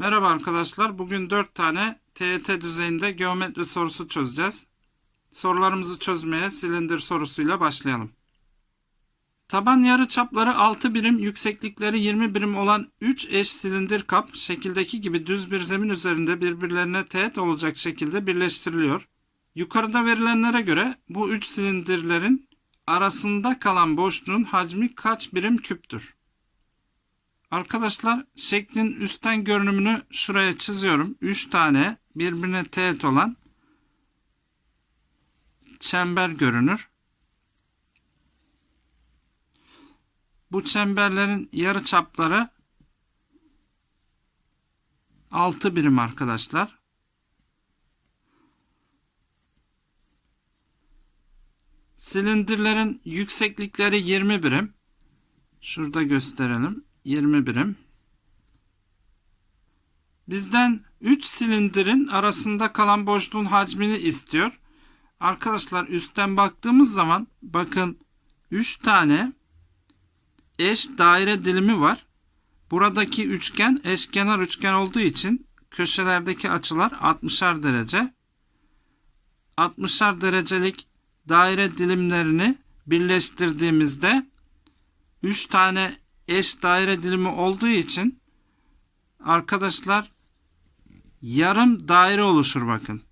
Merhaba arkadaşlar. Bugün 4 tane TET düzeyinde geometri sorusu çözeceğiz. Sorularımızı çözmeye silindir sorusuyla başlayalım. Taban yarı çapları 6 birim, yükseklikleri 20 birim olan 3 eş silindir kap şekildeki gibi düz bir zemin üzerinde birbirlerine teğet olacak şekilde birleştiriliyor. Yukarıda verilenlere göre bu 3 silindirlerin arasında kalan boşluğun hacmi kaç birim küptür? Arkadaşlar şeklin üstten görünümünü şuraya çiziyorum. 3 tane birbirine teğet olan çember görünür. Bu çemberlerin yarı çapları 6 birim arkadaşlar. Silindirlerin yükseklikleri 20 birim. Şurada gösterelim. 20 birim. Bizden 3 silindirin arasında kalan boşluğun hacmini istiyor. Arkadaşlar üstten baktığımız zaman bakın 3 tane eş daire dilimi var. Buradaki üçgen eşkenar üçgen olduğu için köşelerdeki açılar 60'ar derece. 60'ar derecelik daire dilimlerini birleştirdiğimizde 3 tane eş daire dilimi olduğu için arkadaşlar yarım daire oluşur bakın.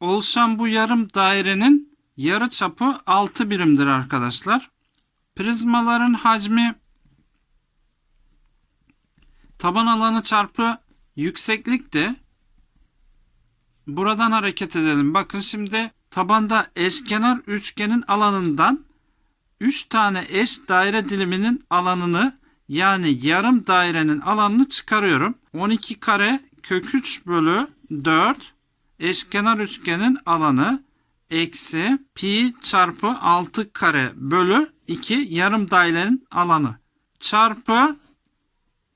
Oluşan bu yarım dairenin yarı çapı 6 birimdir arkadaşlar. Prizmaların hacmi taban alanı çarpı yükseklikti. Buradan hareket edelim. Bakın şimdi tabanda eşkenar üçgenin alanından 3 tane eş daire diliminin alanını yani yarım dairenin alanını çıkarıyorum. 12 kare kök 3 bölü 4 eşkenar üçgenin alanı eksi pi çarpı 6 kare bölü 2 yarım dairenin alanı çarpı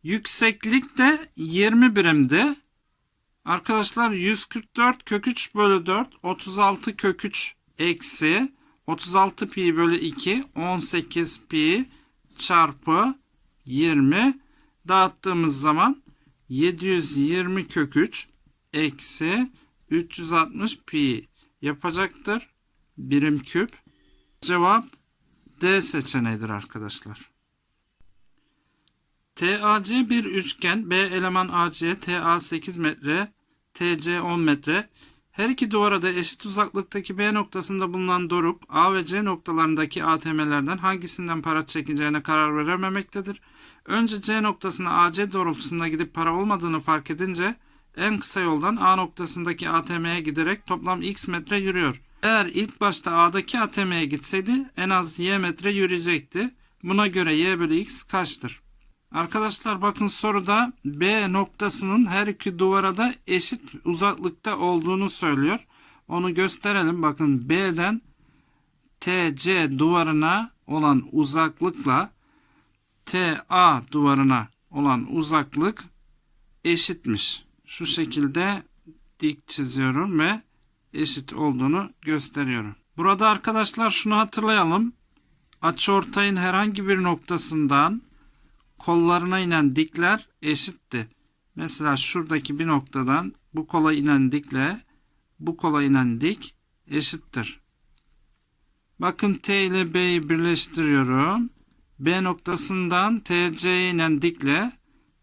yükseklik de 20 birimdi. Arkadaşlar 144 kök 3 bölü 4 36 kök 3 eksi 36 pi bölü 2 18 pi çarpı 20 dağıttığımız zaman 720 kök 3 eksi 360 pi yapacaktır. Birim küp. Cevap D seçeneğidir arkadaşlar. TAC bir üçgen. B eleman AC, TA 8 metre, TC 10 metre. Her iki duvara da eşit uzaklıktaki B noktasında bulunan doruk A ve C noktalarındaki ATM'lerden hangisinden para çekeceğine karar verememektedir. Önce C noktasına AC doğrultusunda gidip para olmadığını fark edince en kısa yoldan A noktasındaki ATM'ye giderek toplam x metre yürüyor. Eğer ilk başta A'daki ATM'ye gitseydi en az y metre yürüyecekti. Buna göre y bölü x kaçtır? Arkadaşlar bakın soruda B noktasının her iki duvara da eşit uzaklıkta olduğunu söylüyor. Onu gösterelim. Bakın B'den TC duvarına olan uzaklıkla TA duvarına olan uzaklık eşitmiş. Şu şekilde dik çiziyorum ve eşit olduğunu gösteriyorum. Burada arkadaşlar şunu hatırlayalım. Açıortayın herhangi bir noktasından kollarına inen dikler eşitti. Mesela şuradaki bir noktadan bu kola inen dikle bu kola inen dik eşittir. Bakın T ile B'yi birleştiriyorum. B noktasından TC'ye inen dikle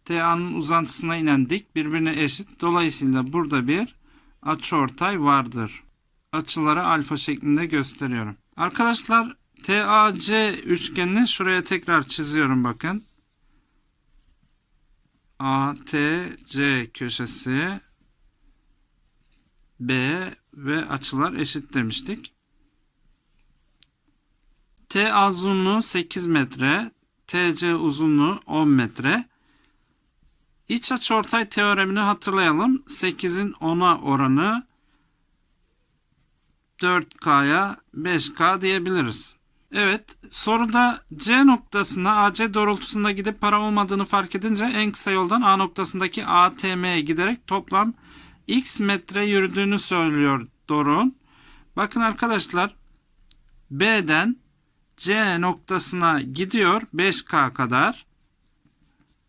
TA'nın uzantısına inen dik birbirine eşit. Dolayısıyla burada bir açıortay vardır. Açıları alfa şeklinde gösteriyorum. Arkadaşlar TAC üçgenini şuraya tekrar çiziyorum bakın. ATC köşesi B ve açılar eşit demiştik. TA uzunluğu 8 metre, TC uzunluğu 10 metre. İç açıortay teoremini hatırlayalım. 8'in 10'a oranı 4K'ya 5K diyebiliriz. Evet soruda C noktasına AC doğrultusunda gidip para olmadığını fark edince en kısa yoldan A noktasındaki ATM'ye giderek toplam X metre yürüdüğünü söylüyor Doruk'un. Bakın arkadaşlar B'den C noktasına gidiyor 5K kadar.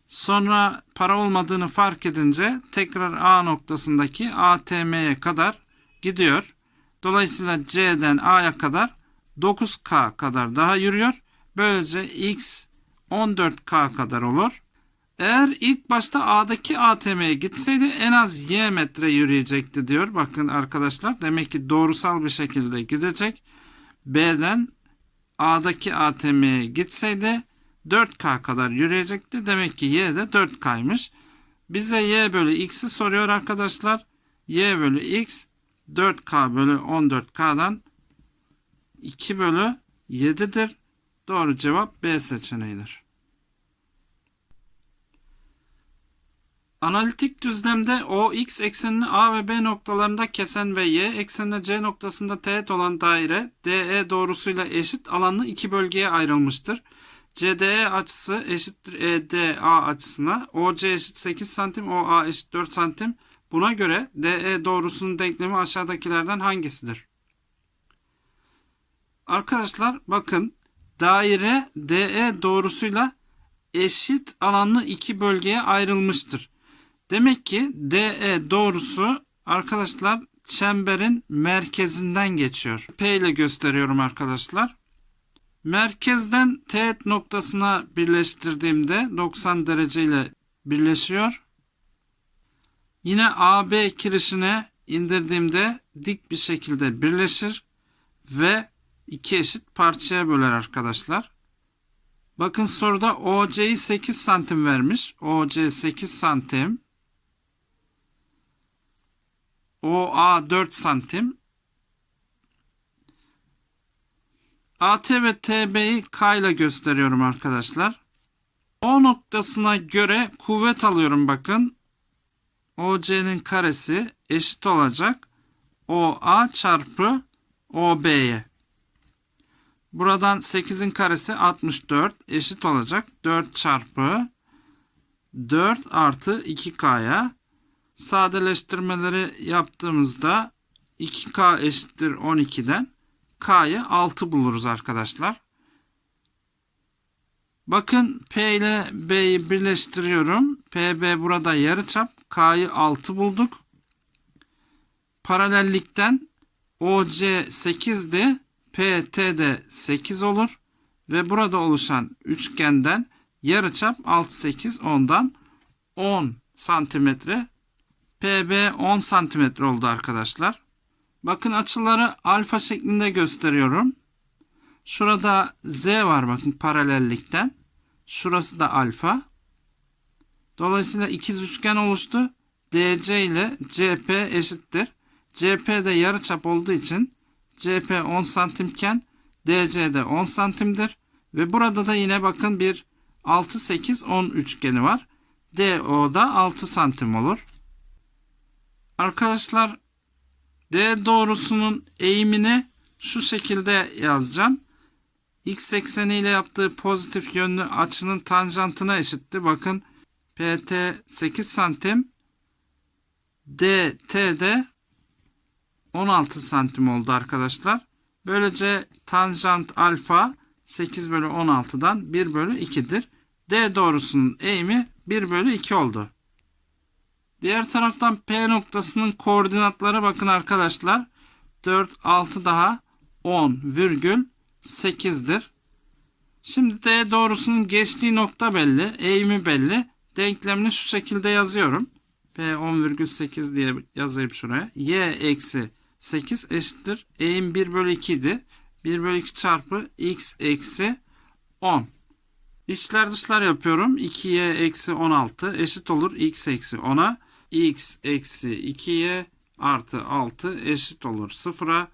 Sonra para olmadığını fark edince tekrar A noktasındaki ATM'ye kadar gidiyor. Dolayısıyla C'den A'ya kadar 9K kadar daha yürüyor. Böylece X 14K kadar olur. Eğer ilk başta A'daki ATM'ye gitseydi en az Y metre yürüyecekti diyor. Bakın arkadaşlar demek ki doğrusal bir şekilde gidecek. B'den A'daki ATM'ye gitseydi 4K kadar yürüyecekti. Demek ki Y de 4K'ymış. Bize Y bölü X'i soruyor arkadaşlar. Y bölü X 4K bölü 14K'dan 2 bölü 7'dir. Doğru cevap B seçeneğidir. Analitik düzlemde o x eksenini A ve B noktalarında kesen ve y eksenine C noktasında teğet olan daire DE doğrusuyla eşit alanlı iki bölgeye ayrılmıştır. CDE açısı eşittir EDA açısına. OC eşit 8 cm, OA eşit 4 cm. Buna göre DE doğrusunun denklemi aşağıdakilerden hangisidir? Arkadaşlar bakın daire DE doğrusuyla eşit alanlı iki bölgeye ayrılmıştır. Demek ki DE doğrusu arkadaşlar çemberin merkezinden geçiyor. P ile gösteriyorum arkadaşlar. Merkezden teğet noktasına birleştirdiğimde 90 derece ile birleşiyor. Yine AB kirişine indirdiğimde dik bir şekilde birleşir ve iki eşit parçaya böler arkadaşlar. Bakın soruda OC'yi 8 santim vermiş. OC 8 santim. OA 4 santim. AT ve TB'yi K ile gösteriyorum arkadaşlar. O noktasına göre kuvvet alıyorum bakın. OC'nin karesi eşit olacak. OA çarpı OB'ye. Buradan 8'in karesi 64 eşit olacak. 4 çarpı 4 artı 2K'ya sadeleştirmeleri yaptığımızda 2K eşittir 12'den K'yı 6 buluruz arkadaşlar. Bakın P ile B'yi birleştiriyorum. PB burada yarıçap. K'yı 6 bulduk. Paralellikten OC 8'di. PT de 8 olur. Ve burada oluşan üçgenden yarıçap 6 8 ondan 10 santimetre PB 10 santimetre oldu arkadaşlar. Bakın açıları alfa şeklinde gösteriyorum. Şurada Z var bakın paralellikten. Şurası da alfa. Dolayısıyla ikiz üçgen oluştu. DC ile CP eşittir. CP de yarıçap olduğu için CP 10 santimken DC de 10 santimdir. Ve burada da yine bakın bir 6 8 10 üçgeni var. DO da 6 santim olur. Arkadaşlar D doğrusunun eğimini şu şekilde yazacağım. X ekseni ile yaptığı pozitif yönlü açının tanjantına eşitti. Bakın PT 8 santim. DT de 16 santim oldu arkadaşlar. Böylece tanjant alfa 8 bölü 16'dan 1 bölü 2'dir. D doğrusunun eğimi 1 bölü 2 oldu. Diğer taraftan P noktasının koordinatları bakın arkadaşlar. 4, 6 daha 10 virgül 8'dir. Şimdi D doğrusunun geçtiği nokta belli. Eğimi belli. Denklemini şu şekilde yazıyorum. P 10,8 diye yazayım şuraya. Y eksi 8 eşittir. Eğim 1 bölü 2 idi. 1 bölü 2 çarpı x eksi 10. İçler dışlar yapıyorum. 2y eksi 16 eşit olur x eksi 10'a. x eksi 2y artı 6 eşit olur 0'a.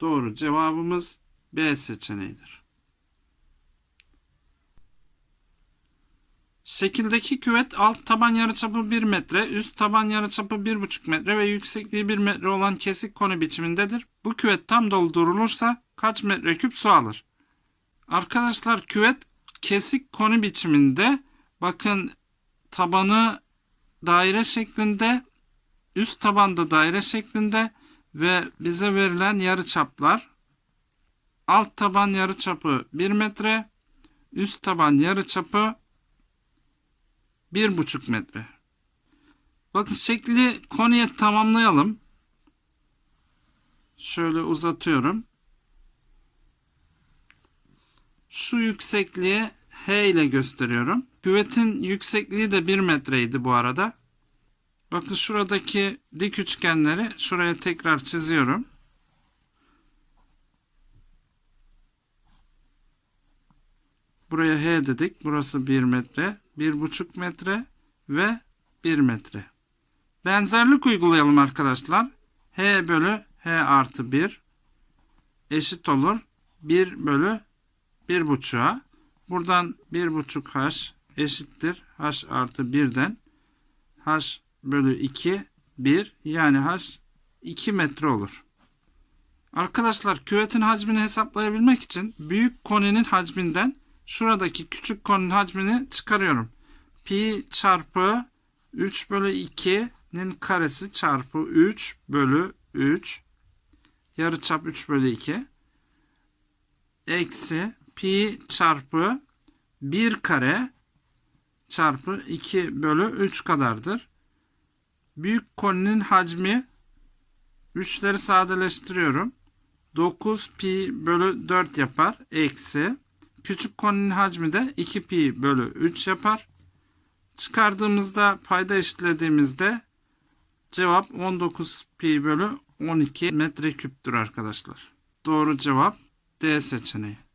Doğru cevabımız B seçeneğidir. Şekildeki küvet alt taban yarıçapı 1 metre, üst taban yarıçapı 1,5 metre ve yüksekliği 1 metre olan kesik konu biçimindedir. Bu küvet tam doldurulursa kaç metreküp su alır? Arkadaşlar küvet kesik konu biçiminde bakın tabanı daire şeklinde üst tabanda daire şeklinde ve bize verilen yarı çaplar alt taban yarı çapı 1 metre üst taban yarı çapı 1,5 metre. Bakın şekli konuya tamamlayalım. Şöyle uzatıyorum. Şu yüksekliği H ile gösteriyorum. Küvetin yüksekliği de 1 metreydi bu arada. Bakın şuradaki dik üçgenleri şuraya tekrar çiziyorum. Buraya H dedik. Burası 1 metre, 1,5 metre ve 1 metre. Benzerlik uygulayalım arkadaşlar. H bölü H artı 1 eşit olur. 1 bölü 1,5'a. Buradan 1,5 H eşittir. H artı 1'den H bölü 2 1 yani H 2 metre olur. Arkadaşlar küvetin hacmini hesaplayabilmek için büyük koninin hacminden şuradaki küçük koninin hacmini çıkarıyorum. Pi çarpı 3 bölü 2'nin karesi çarpı 3 bölü 3 yarıçap 3 bölü 2 eksi pi çarpı 1 kare çarpı 2 bölü 3 kadardır. Büyük koninin hacmi 3'leri sadeleştiriyorum. 9 pi bölü 4 yapar. Eksi. Küçük koninin hacmi de 2 pi bölü 3 yapar. Çıkardığımızda payda eşitlediğimizde cevap 19 pi bölü 12 metreküptür arkadaşlar. Doğru cevap D seçeneği.